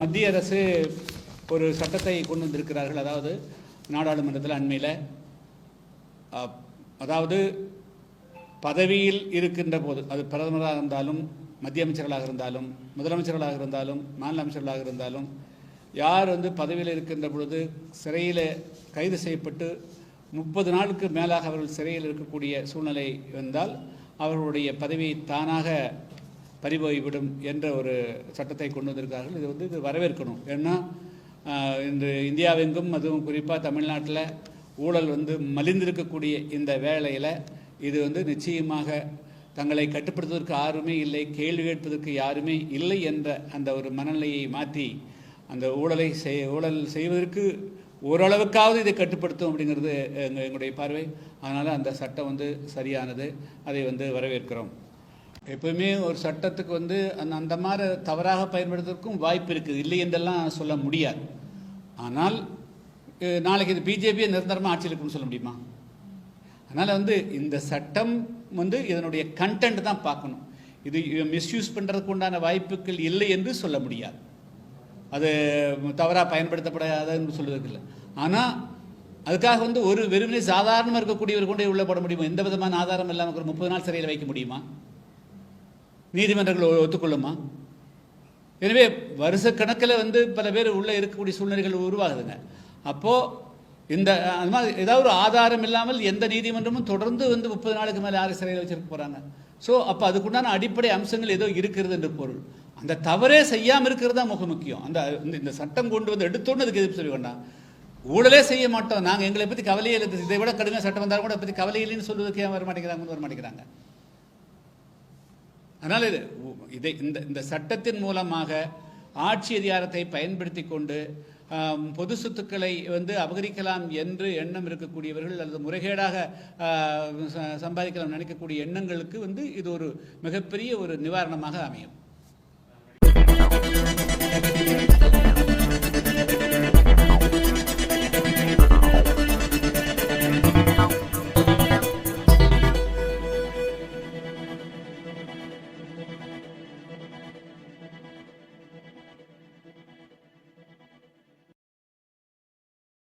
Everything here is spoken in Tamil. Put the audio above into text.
மத்திய அரசு ஒரு சட்டத்தை கொண்டு வந்திருக்கிறார்கள். அதாவது நாடாளுமன்றத்தில் அண்மையில் அதாவது பதவியில் இருக்கின்ற போது அது பிரதமராக இருந்தாலும் மத்திய அமைச்சர்களாக இருந்தாலும் முதலமைச்சர்களாக இருந்தாலும் மாநில அமைச்சர்களாக இருந்தாலும் யார் வந்து பதவியில் இருக்கின்ற பொழுது சிறையில் கைது செய்யப்பட்டு முப்பது நாளுக்கு மேலாக அவர்கள் சிறையில் இருக்கக்கூடிய சூழ்நிலை வந்தால் அவர்களுடைய பதவியை தானாக பறிபோய்விடும் என்ற ஒரு சட்டத்தை கொண்டு வந்திருக்கார்கள் இது வந்து இது வரவேற்கணும். ஏன்னா இன்று இந்தியாவெங்கும் அதுவும் குறிப்பாக தமிழ்நாட்டில் ஊழல் வந்து மலிந்திருக்கக்கூடிய இந்த வேளையில் இது வந்து நிச்சயமாக தங்களை கட்டுப்படுத்துவதற்கு யாருமே இல்லை கேள்வி கேட்பதற்கு யாருமே இல்லை என்ற அந்த ஒரு மனநிலையை மாற்றி அந்த ஊழலை செய் ஊழல் செய்வதற்கு ஓரளவுக்காவது இதை கட்டுப்படுத்தும் அப்படிங்கிறது எங்களுடைய பார்வை. அதனால் அந்த சட்டம் வந்து சரியானது. அதை வந்து வரவேற்கிறோம். எப்பவுமே ஒரு சட்டத்துக்கு வந்து அந்த அந்த மாதிரி தவறாக பயன்படுத்துவதற்கும் வாய்ப்பு இருக்குது. இல்லை என்றெல்லாம் சொல்ல முடியாது. ஆனால் நாளைக்கு இது பிஜேபியை நிரந்தரமாக ஆட்சியில் இருக்குன்னு சொல்ல முடியுமா? அதனால் வந்து இந்த சட்டம் வந்து இதனுடைய கண்டென்ட் தான் பார்க்கணும். இது மிஸ்யூஸ் பண்ணுறதுக்கு உண்டான வாய்ப்புகள் இல்லை என்று சொல்ல முடியாது. அது தவறாக பயன்படுத்தப்படாதுன்னு சொல்லுவதற்கு இல்லை. ஆனால் அதுக்காக வந்து ஒரு வெறுமனே சாதாரணமாக இருக்கக்கூடியவர் கொண்டு உள்ள போட முடியுமா? எந்த விதமான ஆதாரம் இல்லாமல் ஒரு முப்பது நாள் சிறையில் வைக்க முடியுமா? நீதிமன்றங்கள் ஒத்துக்கொள்ளுமா? எனவே வருஷக்கணக்கில் வந்து பல பேர் உள்ளே இருக்கக்கூடிய சூழ்நிலைகள் உருவாகுதுங்க. அப்போது இந்த அது மாதிரி ஏதாவது ஒரு ஆதாரம் இல்லாமல் எந்த நீதிமன்றமும் தொடர்ந்து வந்து முப்பது நாளுக்கு மேலே யாரும் சிறையில் வச்சிருக்க போகிறாங்க ஸோ அப்போ அதுக்குண்டான அடிப்படை அம்சங்கள் ஏதோ இருக்கிறது என்று பொருள். அந்த தவறே செய்யாமல் இருக்கிறது தான் மிக முக்கியம். அந்த இந்த- இந்த சட்டம் கொண்டு வந்து எடுத்தோன்னு அதுக்கு எதிர்ப்பு சொல்ல வேண்டாம். ஊழலே செய்ய மாட்டோம். நாங்கள் எங்களை பற்றி கவலையே இல்லை. இதை விட கடுமையாக சட்டம் வந்தாலும் கூட பற்றி கவலை இல்லைன்னு சொல்வதற்கு வர மாட்டேங்கிறாங்க வர மாட்டேங்கிறாங்க. அதனால் இது இதை இந்த இந்த சட்டத்தின் மூலமாக ஆட்சி அதிகாரத்தை பயன்படுத்தி கொண்டு பொது சொத்துக்களை வந்து அபகரிக்கலாம் என்று எண்ணம் இருக்கக்கூடியவர்கள் அல்லது முறைகேடாக ச- சம்பாதிக்கலாம் நினைக்கக்கூடிய எண்ணங்களுக்கு வந்து இது ஒரு மிகப்பெரிய ஒரு நிவாரணமாக அமையும்.